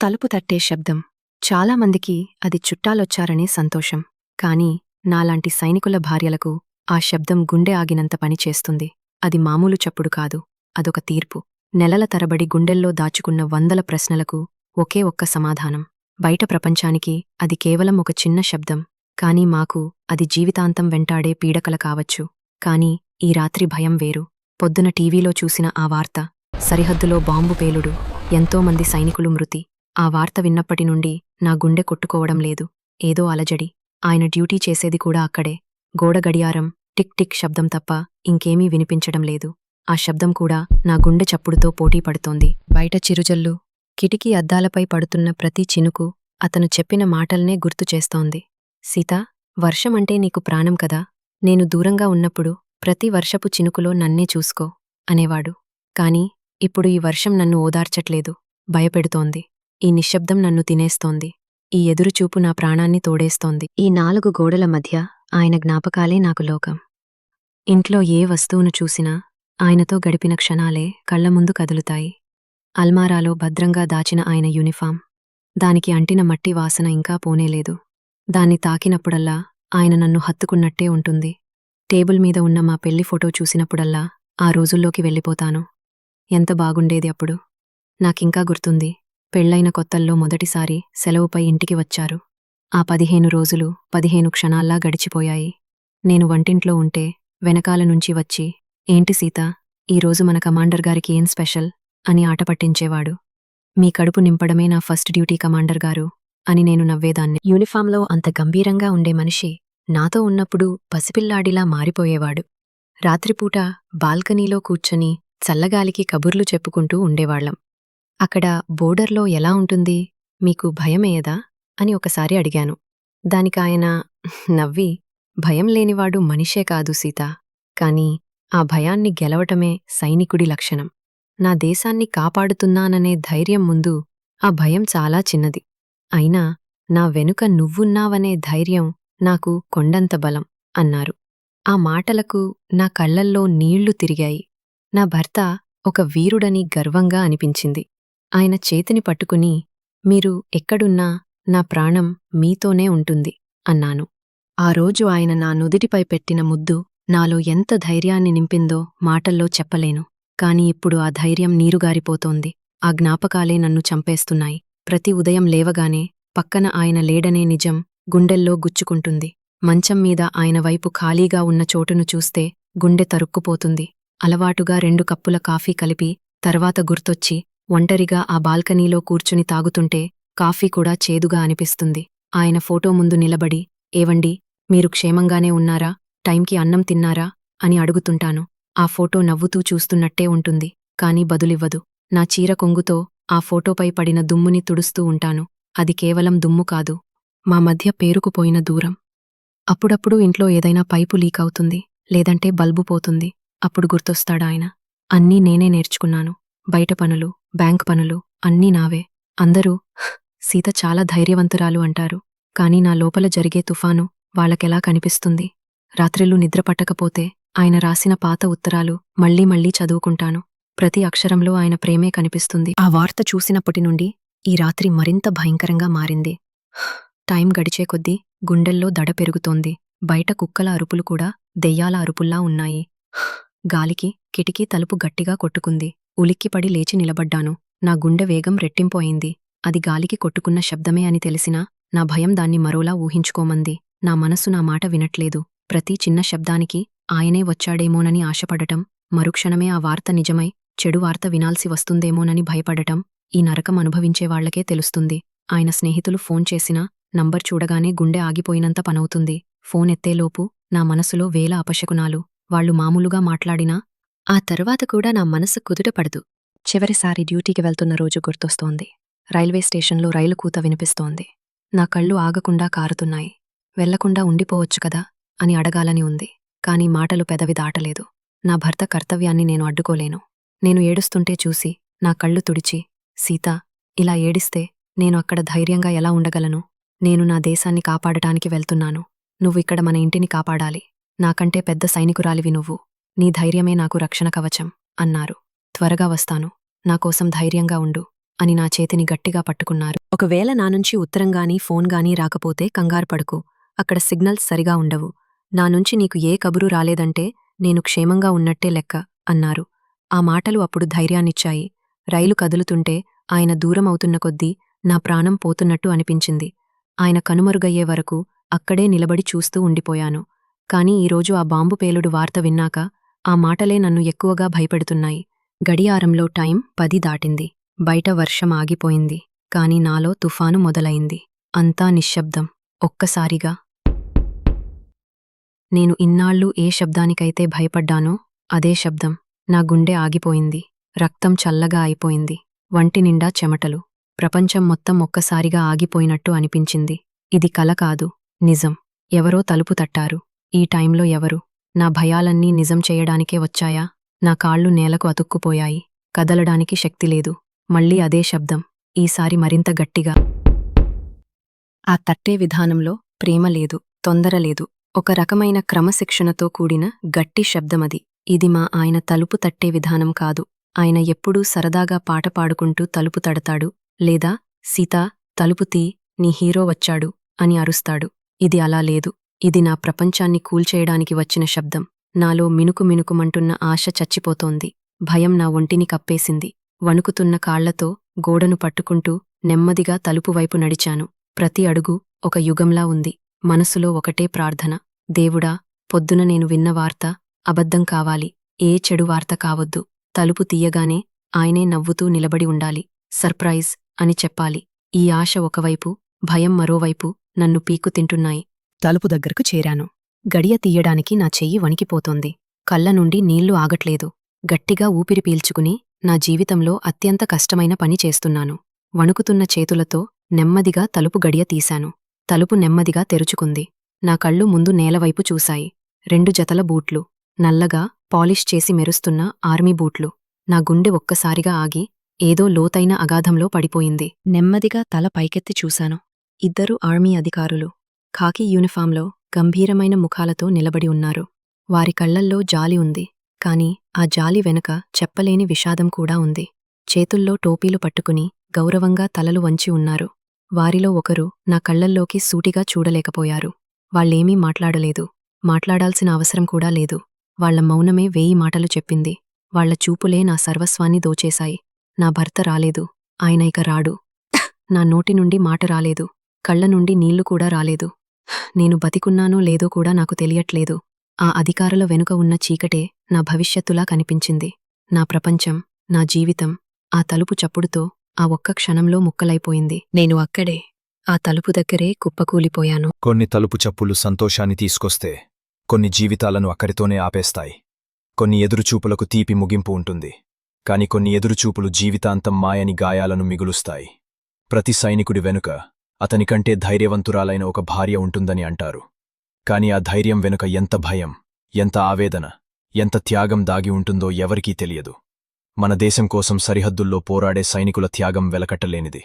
తలుపు తట్టే శబ్దం. చాలామందికి అది చుట్టాలొచ్చారనే సంతోషం. కాని నాలాంటి సైనికుల భార్యలకు ఆ శబ్దం గుండె ఆగినంత పనిచేస్తుంది అది మామూలు చప్పుడు కాదు. అదొక తీర్పు. నెలల తరబడి గుండెల్లో దాచుకున్న వందల ప్రశ్నలకు ఒకే ఒక్క సమాధానం. బయట ప్రపంచానికి అది కేవలం ఒక చిన్న శబ్దం. కాని మాకు అది జీవితాంతం వెంటాడే పీడకల కావచ్చు. కాని ఈ రాత్రి భయం వేరు. పొద్దున టీవీలో చూసిన ఆ వార్త సరిహద్దులో బాంబు పేలుడు ఎంతోమంది సైనికులు మృతి. ఆ వార్త విన్నప్పటి నుండి నా గుండె కొట్టుకోవడం లేదు. ఏదో అలజడి. ఆయన డ్యూటీ చేసేది కూడా అక్కడే. గోడ గడియారం టిక్ టిక్ శబ్దం తప్ప ఇంకేమీ వినిపించడం లేదు. ఆ శబ్దం కూడా నా గుండె చప్పుడుతో పోటీ పడుతోంది. బయట చిరుజల్లు కిటికీ అద్దాలపై పడుతున్న ప్రతి చినుకు అతను చెప్పిన మాటల్నే గుర్తు చేస్తోంది. సీతా వర్షమంటే నీకు ప్రాణం కదా? నేను దూరంగా ఉన్నప్పుడు ప్రతి వర్షపు చినుకులో నన్నే చూసుకో అనేవాడు. కాని ఇప్పుడు ఈ వర్షం నన్ను ఓదార్చట్లేదు. భయపెడుతోంది. ఈ నిశ్శబ్దం నన్ను తినేస్తోంది. ఈ ఎదురుచూపు నా ప్రాణాన్ని తోడేస్తోంది. ఈ నాలుగు గోడల మధ్య ఆయన జ్ఞాపకాలే నాకు లోకం. ఇంట్లో ఏ వస్తువును చూసినా ఆయనతో గడిపిన క్షణాలే కళ్ళ ముందు కదులుతాయి. అల్మారాలో భద్రంగా దాచిన ఆయన యూనిఫామ్. దానికి అంటిన మట్టి వాసన ఇంకా పోనేలేదు. దాన్ని తాకినప్పుడల్లా ఆయన నన్ను హత్తుకున్నట్టే ఉంటుంది. టేబుల్ మీద ఉన్న మా పెళ్ళి ఫోటో చూసినప్పుడల్లా ఆ రోజుల్లోకి వెళ్ళిపోతాను. ఎంత బాగుండేది అప్పుడు. నాకింకా గుర్తుంది. పెళ్ళైన కొత్తల్లో మొదటిసారి సెలవుపై ఇంటికి వచ్చారు. ఆ పదిహేను రోజులు పదిహేను క్షణాల్లా గడిచిపోయాయి. నేను వంటింట్లో ఉంటే వెనకాల నుంచి వచ్చి ఏంటి సీత ఈరోజు మన కమాండర్ గారికి ఏం స్పెషల్? అని ఆట పట్టించేవాడు. మీ కడుపు నింపడమే నా ఫస్ట్ డ్యూటీ కమాండర్ గారు అని నేను నవ్వేదాన్ని. యూనిఫాంలో అంత గంభీరంగా ఉండే మనిషి నాతో ఉన్నప్పుడు పసిపిల్లాడిలా మారిపోయేవాడు. రాత్రిపూట బాల్కనీలో కూర్చొని చల్లగాలికి కబుర్లు చెప్పుకుంటూ ఉండేవాళ్ళం అక్కడ బోర్డర్లో ఎలా ఉంటుంది? మీకు భయమేయదా? అని ఒకసారి అడిగాను. దానికాయన నవ్వి భయం లేనివాడు మనిషే కాదు సీత. కాని ఆ భయాన్ని గెలవటమే సైనికుడి లక్షణం. నా దేశాన్ని కాపాడుతున్నాననే ధైర్యం ముందు ఆ భయం చాలా చిన్నది. అయినా నా వెనుక నువ్వున్నావనే ధైర్యం నాకు కొండంత బలం అన్నారు. ఆ మాటలకు నా కళ్ళల్లో నీళ్ళు తిరిగాయి. నా భర్త ఒక వీరుడని గర్వంగా అనిపించింది. ఆయన చేతిని పట్టుకుని మీరు ఎక్కడున్నా నా ప్రాణం మీతోనే ఉంటుంది అన్నాను. ఆ రోజు ఆయన నా నుదిటిపై పెట్టిన ముద్దు నాలో ఎంత ధైర్యాన్ని నింపిందో మాటల్లో చెప్పలేను. కాని ఇప్పుడు ఆ ధైర్యం నీరుగారిపోతోంది. ఆ జ్ఞాపకాలే నన్ను చంపేస్తున్నాయి. ప్రతి ఉదయం లేవగానే పక్కన ఆయన లేడనే నిజం గుండెల్లో గుచ్చుకుంటుంది. మంచం మీద ఆయన వైపు ఖాళీగా ఉన్న చోటును చూస్తే గుండె తరుక్కుపోతుంది. అలవాటుగా రెండు కప్పుల కాఫీ కలిపి తర్వాత గుర్తొచ్చి ఒంటరిగా ఆ బాల్కనీలో కూర్చుని తాగుతుంటే కాఫీ కూడా చేదుగా అనిపిస్తుంది. ఆయన ఫోటో ముందు నిలబడి ఏవండి మీరు క్షేమంగానే ఉన్నారా? టైంకి అన్నం తిన్నారా? అని అడుగుతుంటాను. ఆ ఫోటో నవ్వుతూ చూస్తున్నట్టే ఉంటుంది కాని బదులివ్వదు. నా చీర కొంగుతో ఆ ఫోటోపై పడిన దుమ్ముని తుడుస్తూ ఉంటాను. అది కేవలం దుమ్ము కాదు మా మధ్య పేరుకుపోయిన దూరం. అప్పుడప్పుడు ఇంట్లో ఏదైనా పైపు లీక్ అవుతుంది లేదంటే బల్బు పోతుంది అప్పుడు గుర్తొస్తాడాయన అన్నీ నేనే నేర్చుకున్నాను. బయట పనులు బ్యాంక్ పనులు అన్నీ నావే. అందరూ సీత చాలా ధైర్యవంతురాలు అంటారు. కాని నా లోపల జరిగే తుఫాను వాళ్ళకెలా కనిపిస్తుంది? రాత్రిళ్ళు నిద్ర పట్టకపోతే ఆయన రాసిన పాత ఉత్తరాలు మళ్ళీ మళ్ళీ చదువుకుంటాను. ప్రతి అక్షరంలో ఆయన ప్రేమే కనిపిస్తుంది. ఆ వార్త చూసినప్పటి నుండి ఈ రాత్రి మరింత భయంకరంగా మారింది. టైం గడిచే కొద్దీ గుండెల్లో దడ పెరుగుతోంది. బయట కుక్కల అరుపులు కూడా దెయ్యాల అరుపుల్లా ఉన్నాయి. గాలికి కిటికీ తలుపు గట్టిగా కొట్టుకుంది. ఉలిక్కిపడి లేచి నిలబడ్డాను. నా గుండె వేగం రెట్టింపోయింది. అది గాలికి కొట్టుకున్న శబ్దమే అని తెలిసినా నా భయం దాన్ని మరోలా ఊహించుకోమంది. నా మనస్సు నా మాట వినట్లేదు. ప్రతి చిన్న శబ్దానికి ఆయనే వచ్చాడేమోనని ఆశపడటం మరుక్షణమే ఆ వార్త నిజమై చెడు వార్త వినాల్సి వస్తుందేమోనని భయపడటం ఈ నరకం అనుభవించేవాళ్ళకే తెలుస్తుంది. ఆయన స్నేహితులు ఫోన్ చేసినా నంబర్ చూడగానే గుండె ఆగిపోయినంత పనవుతుంది. ఫోన్ ఎత్తేలోపు నా మనసులో వేల అపశకునాలు. వాళ్ళు మామూలుగా మాట్లాడినా ఆ తర్వాత కూడా నా మనసు కుదుటపడదు. చివరిసారి డ్యూటీకి వెళ్తున్న రోజు గుర్తొస్తోంది. రైల్వే స్టేషన్లో రైలు కూత వినిపిస్తోంది. నా కళ్ళు ఆగకుండా కారుతున్నాయి. వెళ్ళకుండా ఉండిపోవచ్చు కదా? అని అడగాలని ఉంది. కాని మాటలు పెదవి దాటలేదు. నా భర్త కర్తవ్యాన్ని నేను అడ్డుకోలేను. నేను ఏడుస్తుంటే చూసి నా కళ్ళు తుడిచి సీత ఇలా ఏడిస్తే నేను అక్కడ ధైర్యంగా ఎలా ఉండగలను? నేను నా దేశాన్ని కాపాడటానికి వెళ్తున్నాను. నువ్విక్కడ మన ఇంటిని కాపాడాలి. నాకంటే పెద్ద సైనికురాలివి నువ్వు. నీ ధైర్యమే నాకు రక్షణ కవచం అన్నారు. త్వరగా వస్తాను. నాకోసం ధైర్యంగా ఉండు అని నా చేతిని గట్టిగా పట్టుకున్నారు. ఒకవేళ నా నుంచి ఉత్తరంగానీ ఫోన్గానీ రాకపోతే కంగారు పడుకు. అక్కడ సిగ్నల్స్ సరిగా ఉండవు. నా నుంచి నీకు ఏ కబురు రాలేదంటే నేను క్షేమంగా ఉన్నట్టే లెక్క అన్నారు. ఆ మాటలు అప్పుడు ధైర్యాన్నిచ్చాయి. రైలు కదులుతుంటే ఆయన దూరం అవుతున్న కొద్దీ నా ప్రాణం పోతున్నట్టు అనిపించింది. ఆయన కనుమరుగయ్యే వరకు అక్కడే నిలబడి చూస్తూ ఉండిపోయాను. కాని ఈరోజు ఆ బాంబు పేలుడు వార్త విన్నాక ఆ మాటలే నన్ను ఎక్కువగా భయపెడుతున్నాయి. గడియారంలో టైం పది దాటింది. బయట వర్షం ఆగిపోయింది. కాని నాలో తుఫాను మొదలైంది. అంతా నిశ్శబ్దం. ఒక్కసారిగా నేను ఇన్నాళ్ళు ఏ శబ్దానికైతే భయపడ్డానో అదే శబ్దం. నా గుండె ఆగిపోయింది. రక్తం చల్లగా అయిపోయింది. వంటి నిండా చెమటలు. ప్రపంచం మొత్తం ఒక్కసారిగా ఆగిపోయినట్టు అనిపించింది. ఇది కల కాదు. నిజం. ఎవరో తలుపు తట్టారు. ఈ టైంలో ఎవరు? నా భయాలన్నీ నిజం చేయడానికే వచ్చాయా? నా కాళ్ళు నేలకు అతుక్కుపోయాయి. కదలడానికి శక్తి లేదు. మళ్ళీ అదే శబ్దం. ఈసారి మరింత గట్టిగా. ఆ తట్టే విధానంలో ప్రేమ లేదు తొందర లేదు. ఒక రకమైన క్రమశిక్షణతో కూడిన గట్టి శబ్దమది. ఇది మా ఆయన తలుపు తట్టే విధానం కాదు. ఆయన ఎప్పుడూ సరదాగా పాట పాడుకుంటూ తలుపు తడతాడు. లేదా సీతా తలుపు తీ నీ హీరో వచ్చాడు అని అరుస్తాడు. ఇది అలా లేదు. ఇది నా ప్రపంచాన్ని కూల్చేయడానికి వచ్చిన శబ్దం. నాలో మినుకు మినుకుమంటున్న ఆశ చచ్చిపోతోంది. భయం నా ఒంటిని కప్పేసింది. వణుకుతున్న కాళ్ళతో గోడను పట్టుకుంటూ నెమ్మదిగా తలుపువైపు నడిచాను. ప్రతి అడుగు ఒక యుగంలా ఉంది. మనసులో ఒకటే ప్రార్థన. దేవుడా పొద్దున నేను విన్న వార్త అబద్ధం కావాలి. ఏ చెడు వార్త కావద్దు. తలుపు తీయగానే ఆయనే నవ్వుతూ నిలబడి ఉండాలి. సర్ప్రైజ్ అని చెప్పాలి. ఈ ఆశ ఒకవైపు భయం మరోవైపు నన్ను పీకు తింటున్నాయి. తలుపు దగ్గరకు చేరాను. గడియ తీయడానికి నా చెయ్యి వణికిపోతోంది. కళ్ళ నుండి నీళ్ళు ఆగట్లేదు. గట్టిగా ఊపిరి పీల్చుకుని నా జీవితంలో అత్యంత కష్టమైన పని చేస్తున్నాను. వణుకుతున్న చేతులతో నెమ్మదిగా తలుపు గడియ తీశాను. తలుపు నెమ్మదిగా తెరుచుకుంది. నా కళ్ళు ముందు నేలవైపు చూశాయి. రెండు జతల బూట్లు. నల్లగా పాలిష్ చేసి మెరుస్తున్న ఆర్మీ బూట్లు. నా గుండె ఒక్కసారిగా ఆగి ఏదో లోతైన అగాధంలో పడిపోయింది. నెమ్మదిగా తల పైకెత్తి చూశాను. ఇద్దరు ఆర్మీ అధికారులు. ఖాకీ యూనిఫాంలో గంభీరమైన ముఖాలతో నిలబడి ఉన్నారు. వారి కళ్ళల్లో జాలి ఉంది. కాని ఆ జాలి వెనక చెప్పలేని విషాదం కూడా ఉంది. చేతుల్లో టోపీలు పట్టుకుని గౌరవంగా తలలు వంచి ఉన్నారు. వారిలో ఒకరు నా కళ్ళల్లోకి సూటిగా చూడలేకపోయారు. వాళ్ళేమీ మాట్లాడలేదు. మాట్లాడాల్సిన అవసరం కూడా లేదు. వాళ్ళ మౌనమే వేయి మాటలు చెప్పింది. వాళ్ళ చూపులే నా సర్వస్వాన్ని దోచేశాయి. నా భర్త రాలేదు. ఆయన ఇక రాడు. నా నోటి నుండి మాట రాలేదు. కళ్ళ నుండి నీళ్ళు కూడా రాలేదు. నేను బతికున్నానో లేదో కూడా నాకు తెలియట్లేదు. ఆ అధికారుల వెనుక ఉన్న చీకటే నా భవిష్యత్తులా కనిపించింది. నా ప్రపంచం నా జీవితం ఆ తలుపు చప్పుడుతో ఆ ఒక్క క్షణంలో ముక్కలైపోయింది. నేను అక్కడే ఆ తలుపు దగ్గరే కుప్పకూలిపోయాను. కొన్ని తలుపు చప్పులు సంతోషాన్ని తీసుకొస్తే కొన్ని జీవితాలను అక్కడితోనే ఆపేస్తాయి. కొన్ని ఎదురుచూపులకు తీపి ముగింపు ఉంటుంది. కాని కొన్ని ఎదురుచూపులు జీవితాంతం మాయని గాయాలను మిగులుస్తాయి. ప్రతి సైనికుడి వెనుక అతనికంటే ధైర్యవంతురాలైన ఒక భార్య ఉంటుందని అంటారు. కాని ఆ ధైర్యం వెనుక ఎంత భయం ఎంత ఆవేదన ఎంత త్యాగం దాగి ఉంటుందో ఎవరికీ తెలియదు. మన దేశం కోసం సరిహద్దుల్లో పోరాడే సైనికుల త్యాగం వెలకట్టలేనిది.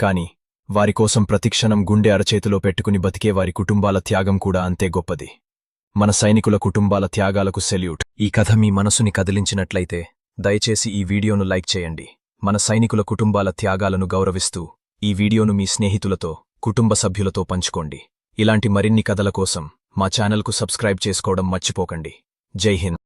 కాని వారికోసం ప్రతిక్షణం గుండె అరచేతిలో పెట్టుకుని బతికే వారి కుటుంబాల త్యాగం కూడా అంతే గొప్పది. మన సైనికుల కుటుంబాల త్యాగాలకు సెల్యూట్. ఈ కథ మీ మనసుని కదిలించినట్లయితే దయచేసి ఈ వీడియోను లైక్ చేయండి. మన సైనికుల కుటుంబాల త్యాగాలను గౌరవిస్తూ ఈ వీడియోను మీ స్నేహితులతో కుటుంబ సభ్యులతో పంచుకోండి. ఇలాంటి మరిన్ని కథల కోసం మా ఛానల్కు సబ్స్క్రైబ్ చేసుకోవడం మర్చిపోకండి. జై హింద్.